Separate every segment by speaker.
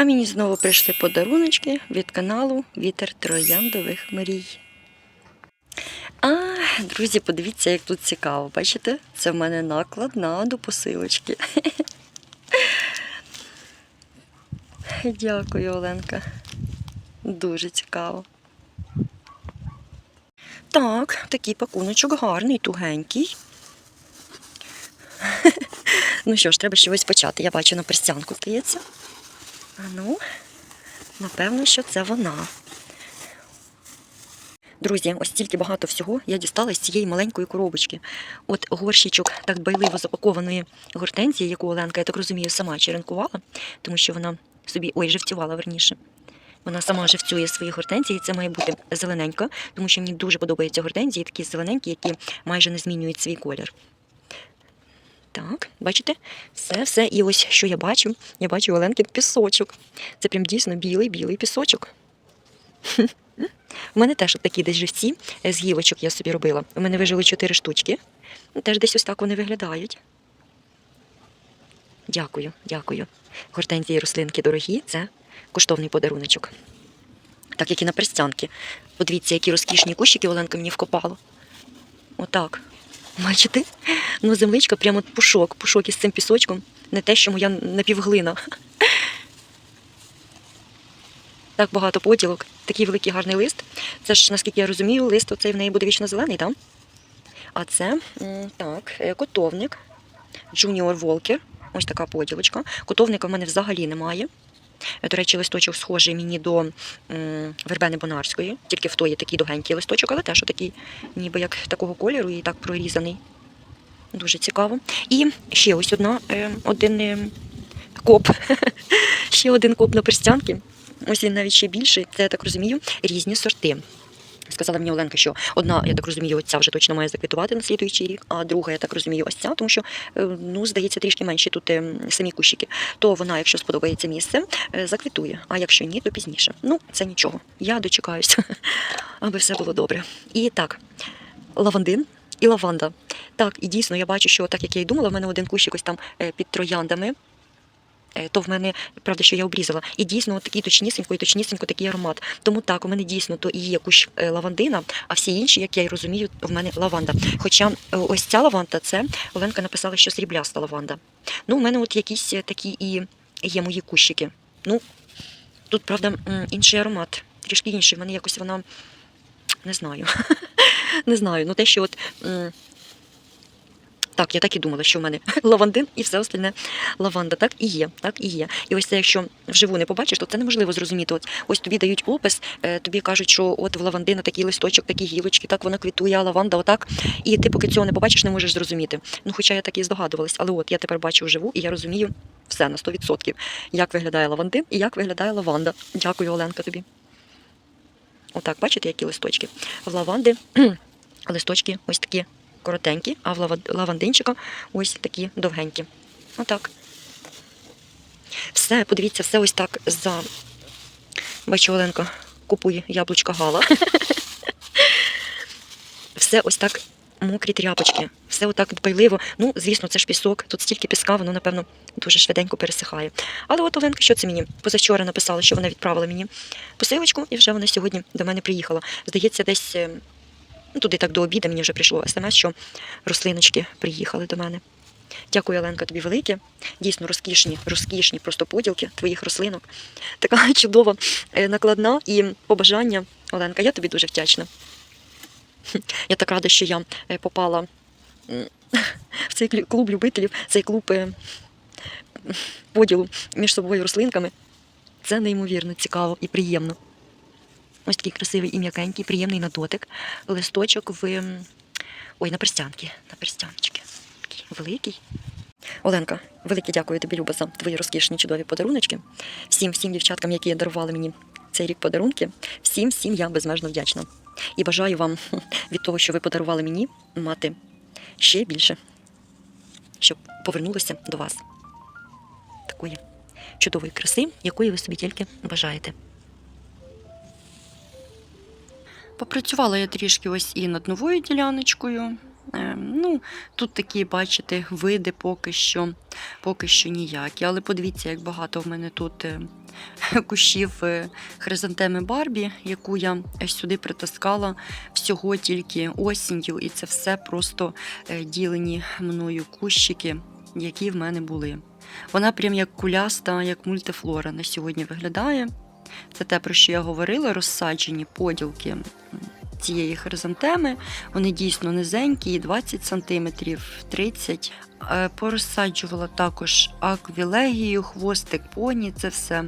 Speaker 1: А мені знову прийшли подаруночки від каналу Вітер Трояндових мрій. А, друзі, подивіться, як тут цікаво. Бачите? Це в мене накладна до посилочки. Дякую, Оленка. Дуже цікаво. Так, такий пакуночок гарний, тугенький. ну що ж, треба чогось почати. Я бачу на перстянку здається. А ну, напевно, що це вона. Друзі, ось стільки багато всього я дістала з цієї маленької коробочки. От горщичок так дбайливо запакованої гортензії, яку Оленка, я так розумію, сама черенкувала, тому що вона собі ой, живцювала верніше. Вона сама живцює свої гортензії. Це має бути зелененька, тому що мені дуже подобаються гортензії, такі зелененькі, які майже не змінюють свій колір. Так, бачите? Все, все. І ось що я бачу. Я бачу Оленки пісочок. Це прям дійсно білий-білий пісочок. У мене теж такі десь живці е, з гілочок я собі робила. У мене вижили чотири штучки. Ну, Теж десь ось так вони виглядають. Дякую, дякую. Гортензії рослинки дорогі, це коштовний подаруночок. Так, як і на перстянки. Подивіться, які розкішні кущики Оленка мені вкопала. Отак. Бачите? Ну, земличка прямо пушок, пушок із цим пісочком. Не те, що моя напівглина. Так багато поділок, такий великий гарний лист. Це ж, наскільки я розумію, лист оцей в неї буде вічно зелений, так? А це так, е, котовник Junior Walker. Ось така поділочка. Котовника в мене взагалі немає. До речі, листочок схожий мені до вербени бонарської, тільки в той є такий довгенький листочок, але теж такий, ніби як такого кольору і так прорізаний. Дуже цікаво. І ще ось одна, е, один е, коп. ще один коп на перстянки. Ось він навіть ще більший. Це я так розумію, різні сорти. Сказала мені Оленка, що одна, я так розумію, ця вже точно має заквітувати на слідуючий рік, а друга, я так розумію, ось ця, тому що, е, ну, здається, трішки менші тут е, самі кущики. То вона, якщо сподобається місце, е, заквітує, а якщо ні, то пізніше. Ну, це нічого. Я дочекаюся, аби все було добре. І так, лавандин і лаванда. Так, і дійсно, я бачу, що так як я й думала, в мене один кущик ось там е, під трояндами. Е, То в мене, правда, що я обрізала. І дійсно такий точнісінько і точнісінько такий аромат. Тому так, у мене дійсно то і є кущ е, лавандина, а всі інші, як я й розумію, в мене лаванда. Хоча е, ось ця лаванда, це Оленка написала, що срібляста лаванда. Ну, у мене от якісь такі і є мої кущики. Ну, тут, правда, інший аромат, трішки інший. В мене якось вона не знаю. Не знаю. Ну те, що от. Так, я так і думала, що в мене лавандин і все остальне лаванда. Так і є, так і є. І ось це, якщо вживу не побачиш, то це неможливо зрозуміти. От ось тобі дають опис, е, тобі кажуть, що от в лавандина такий листочок, такі гілочки, так вона квітує, а лаванда отак. І ти, поки цього не побачиш, не можеш зрозуміти. Ну, хоча я так і здогадувалась, але от я тепер бачу вживу, і я розумію все на 100%, як виглядає лавандин і як виглядає лаванда. Дякую, Оленка, тобі. Отак, бачите, які листочки. В лаванди листочки ось такі коротенькі, а в лавандинчика ось такі довгенькі. Отак. Все, подивіться, все ось так за. Бачу, Оленка купує яблучка гала. Все ось так мокрі тряпочки. Все отак дбайливо. Ну, звісно, це ж пісок. Тут стільки піска, воно, напевно, дуже швиденько пересихає. Але от Оленка, що це мені? Позавчора написала, що вона відправила мені посилочку, і вже вона сьогодні до мене приїхала. Здається, десь е, ну, туди так до обіду мені вже прийшло смс, що рослиночки приїхали до мене. Дякую, Оленка, тобі велике. Дійсно розкішні, розкішні просто поділки твоїх рослинок. Така чудова е, накладна і побажання. Оленка, я тобі дуже вдячна. Я так рада, що я е, попала в цей клуб любителів, цей клуб е, поділу між собою рослинками. Це неймовірно цікаво і приємно. Ось такий красивий і м'якенький, приємний на дотик. Листочок в. Ой, на перстянки. На перстяночки. Такий великий. Оленка, велике дякую тобі, Люба, за твої розкішні чудові подаруночки. Всім, всім дівчаткам, які дарували мені цей рік подарунки. Всім, всім я безмежно вдячна. І бажаю вам від того, що ви подарували мені, мати ще більше, щоб повернулося до вас такої чудової краси, якої ви собі тільки бажаєте. Попрацювала я трішки ось і над новою діляночкою. Е, ну, тут такі, бачите, види поки що, поки що ніякі. Але подивіться, як багато в мене тут е, кущів е, хризантеми Барбі, яку я сюди притаскала всього тільки осінню, і це все просто ділені мною кущики, які в мене були. Вона прям як куляста, як мультифлора на сьогодні виглядає. Це те, про що я говорила, розсаджені поділки цієї хризантеми. Вони дійсно низенькі, 20 см, 30 Е, Порозсаджувала також аквілегію, хвостик поні, це все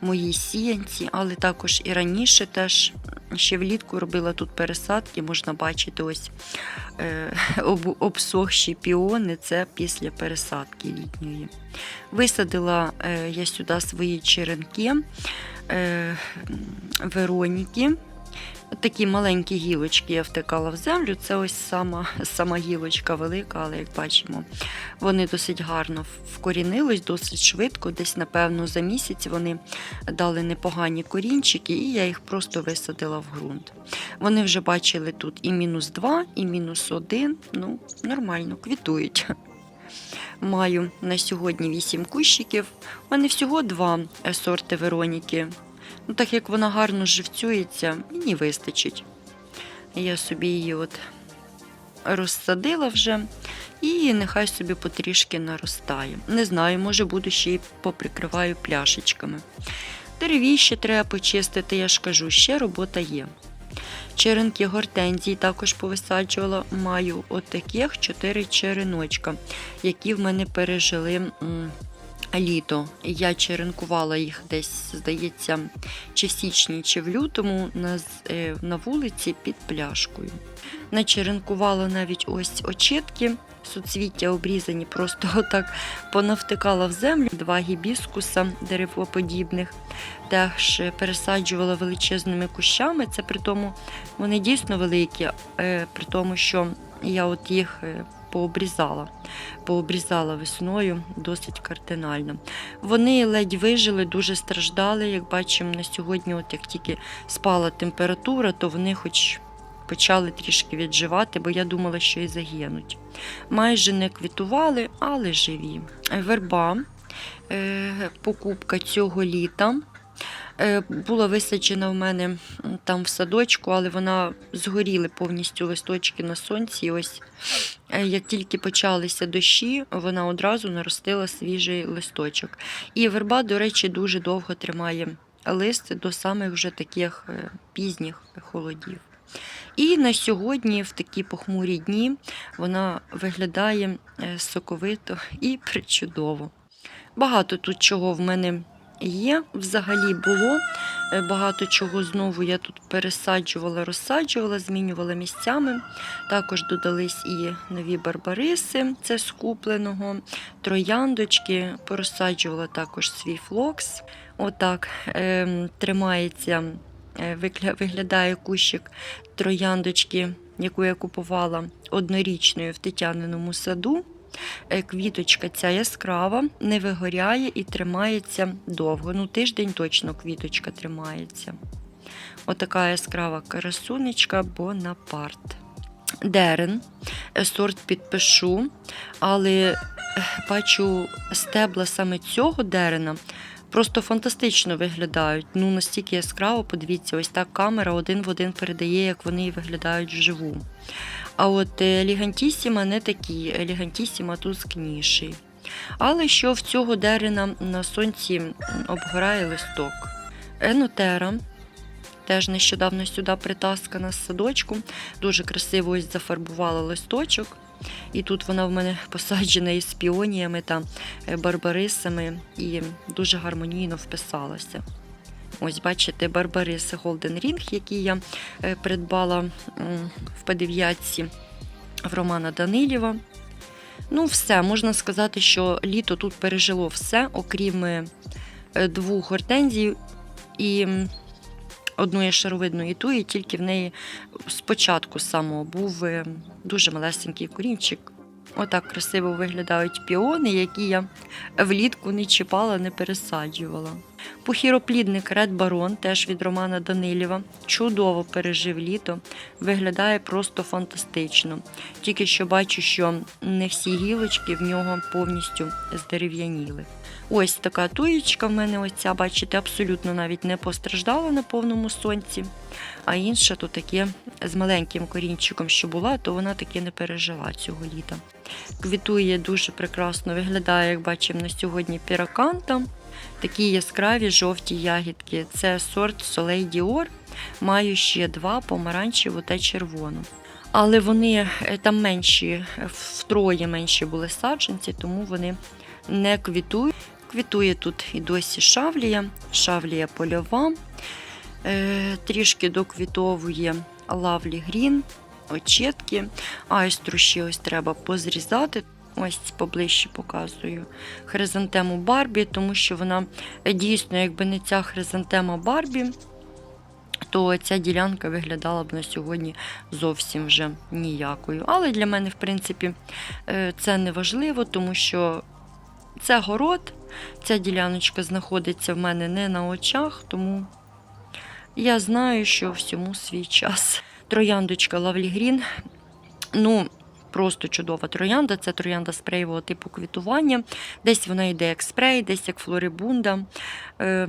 Speaker 1: мої сіянці, але також і раніше теж ще влітку робила тут пересадки, можна бачити ось е, об, обсохші піони, це після пересадки літньої. Висадила е, я сюди свої черенки е, Вероніки. Такі маленькі гілочки я втикала в землю. Це ось сама, сама гілочка велика, але як бачимо, вони досить гарно вкорінились, досить швидко. Десь, напевно, за місяць вони дали непогані корінчики, і я їх просто висадила в ґрунт. Вони вже бачили тут і мінус 2, і мінус 1. Ну, нормально, квітують. Маю на сьогодні 8 кущиків. У мене всього два сорти Вероніки. Ну, так як вона гарно живцюється, мені вистачить. Я собі її от розсадила вже і нехай собі потрішки наростає. Не знаю, може буду ще й поприкриваю пляшечками. Деревіще треба почистити, я ж кажу, ще робота є. Черенки гортензії також повисаджувала. Маю от таких 4 череночка, які в мене пережили літо. Я черенкувала їх десь, здається, чи в січні, чи в лютому на, е, на вулиці під пляшкою. Начеренкувала навіть ось очітки, суцвіття обрізані, просто отак понавтикала в землю. Два гібіскуса деревоподібних. Теж пересаджувала величезними кущами. Це при тому вони дійсно великі, е, при тому, що я от їх е, пообрізала. Пообрізала весною досить кардинально. Вони ледь вижили, дуже страждали. Як бачимо на сьогодні, от як тільки спала температура, то вони хоч почали трішки відживати, бо я думала, що і загинуть. Майже не квітували, але живі. Верба, е, покупка цього літа. Е, Була висаджена в мене там в садочку, але вона згоріли повністю листочки на сонці. Ось е, як тільки почалися дощі, вона одразу наростила свіжий листочок. І верба, до речі, дуже довго тримає лист до самих вже таких е, пізніх холодів. І на сьогодні, в такі похмурі дні, вона виглядає соковито і причудово. Багато тут чого в мене є, взагалі було. Е, Багато чого знову я тут пересаджувала, розсаджувала, змінювала місцями. Також додались і нові барбариси, це з трояндочки, порозсаджувала також свій флокс. Отак ем, тримається, е, виглядає кущик трояндочки, яку я купувала однорічною в Тетяниному саду. Е, Квіточка ця яскрава, не вигоряє і тримається довго. Ну, тиждень точно квіточка тримається. Отака яскрава красунечка Бонапарт. Дерен, е, сорт підпишу, але е, бачу стебла саме цього дерена. Просто фантастично виглядають. Ну настільки яскраво, подивіться, ось так камера один в один передає, як вони виглядають вживу. А от е, Лігантісіма не такі, Лігантісіма тускніший. Але що в цього дерена на сонці обгорає листок. Енотера. Теж нещодавно сюди притаскана з садочку. Дуже красиво ось зафарбувала листочок. І тут вона в мене посаджена із піоніями та е, барбарисами і дуже гармонійно вписалася. Ось, бачите, барбариси Golden Ring, які я е, придбала в подив'ятці в Романа Данилєва. Ну, все, можна сказати, що літо тут пережило все, окрім е, двох гортензій і одної шаровидної туї, тільки в неї спочатку самого був е, дуже малесенький корінчик. Отак красиво виглядають піони, які я влітку не чіпала, не пересаджувала. Пухіроплідник Ред Барон, теж від Романа Данилєва. Чудово пережив літо, виглядає просто фантастично. Тільки що бачу, що не всі гілочки в нього повністю здерев'яніли. Ось така туєчка в мене, ось бачите, абсолютно навіть не постраждала на повному сонці. А інша то таке з маленьким корінчиком, що була, то вона таки не пережила цього літа. Квітує дуже прекрасно, виглядає, як бачимо на сьогодні, піраканта. Такі яскраві жовті ягідки. Це сорт Soleil Dior. Маю ще два помаранчеву та червону. Але вони е, там менші, е, втроє менші були саджанці, тому вони не квітують. Квітує тут і досі шавлія, шавлія польова. Е, трішки доквітовує лавлі грін, очетки. Айстру ще ось треба позрізати. Ось поближче показую хризантему Барбі, тому що вона е, дійсно, якби не ця хризантема Барбі, то ця ділянка виглядала б на сьогодні зовсім вже ніякою. Але для мене, в принципі, е, це не важливо, тому що це город, ця діляночка знаходиться в мене не на очах, тому я знаю, що всьому свій час. Трояндочка Lovely Green. Ну, просто чудова троянда. Це троянда спреєвого типу квітування. Десь вона йде як спрей, десь як флорибунда. Е,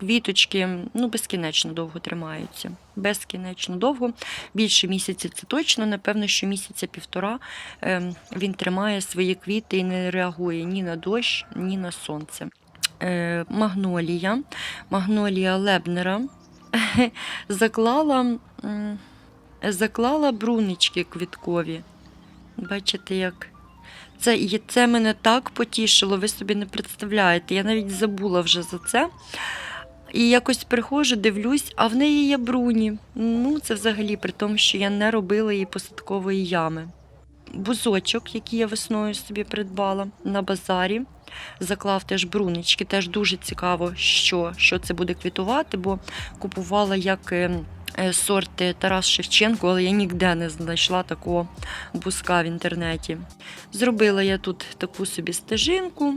Speaker 1: Квіточки ну, безкінечно довго тримаються. Безкінечно довго. Більше місяця це точно. Напевно, що місяця півтора е, він тримає свої квіти і не реагує ні на дощ, ні на сонце. Е, магнолія. Магнолія Лебнера заклала, заклала брунички квіткові. Бачите, як. Це, це мене так потішило, ви собі не представляєте. Я навіть забула вже за це. І якось приходжу, дивлюсь, а в неї є бруні. Ну, це взагалі при тому, що я не робила її посадкової ями. Бузочок, який я весною собі придбала на базарі. Заклав теж брунички. Теж дуже цікаво, що, що це буде квітувати, бо купувала як е, е, сорт е, Тарас Шевченко, але я ніде не знайшла такого бузка в інтернеті. Зробила я тут таку собі стежинку,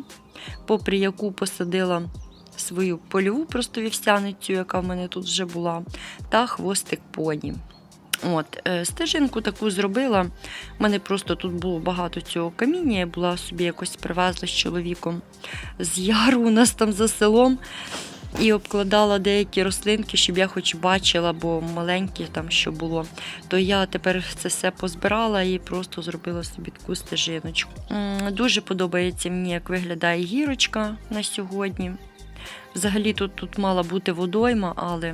Speaker 1: попри яку посадила свою польову просто вівсяницю, яка в мене тут вже була, та хвостик поні. От, е, стежинку таку зробила. У мене просто тут було багато цього каміння. Я була собі якось привезла з чоловіком з яру у нас там за селом. І обкладала деякі рослинки, щоб я хоч бачила, бо маленькі там що було. То я тепер це все позбирала і просто зробила собі таку стежиночку. Дуже подобається мені, як виглядає гірочка на сьогодні. Взагалі тут, тут мала бути водойма, але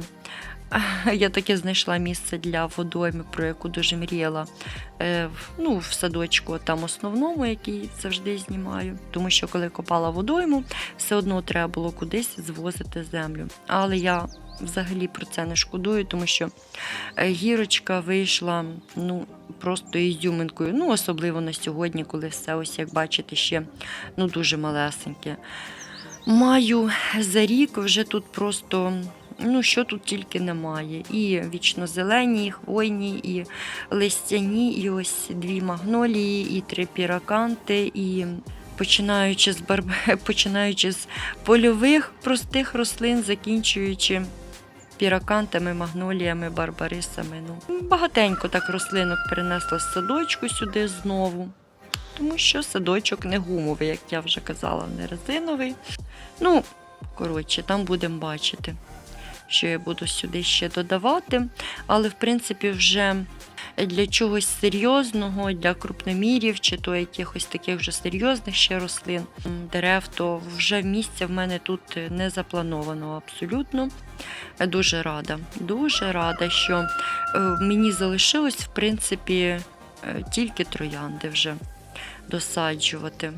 Speaker 1: я таке знайшла місце для водойми, про яку дуже мріяла. Е, ну, в садочку, там основному, який завжди знімаю. Тому що коли копала водойму, все одно треба було кудись звозити землю. Але я взагалі про це не шкодую, тому що е, гірочка вийшла ну, просто ізюминкою. Ну, особливо на сьогодні, коли все, ось як бачите, ще ну, дуже малесеньке. Маю за рік вже тут просто. Ну, що тут тільки немає. І вічнозелені, і хвойні, і листяні, і ось дві магнолії, і три піраканти, і починаючи з барб... починаючи з польових простих рослин, закінчуючи піракантами, магноліями, барбарисами. Ну, багатенько так рослинок перенесла з садочку сюди знову. Тому що садочок не гумовий, як я вже казала, не резиновий. Ну, коротше, там будемо бачити, що я буду сюди ще додавати. Але, в принципі, вже для чогось серйозного, для крупномірів, чи то якихось таких вже серйозних ще рослин, дерев, то вже місця в мене тут не заплановано абсолютно. Дуже рада, дуже рада, що е, мені залишилось, в принципі, е, тільки троянди вже досаджувати.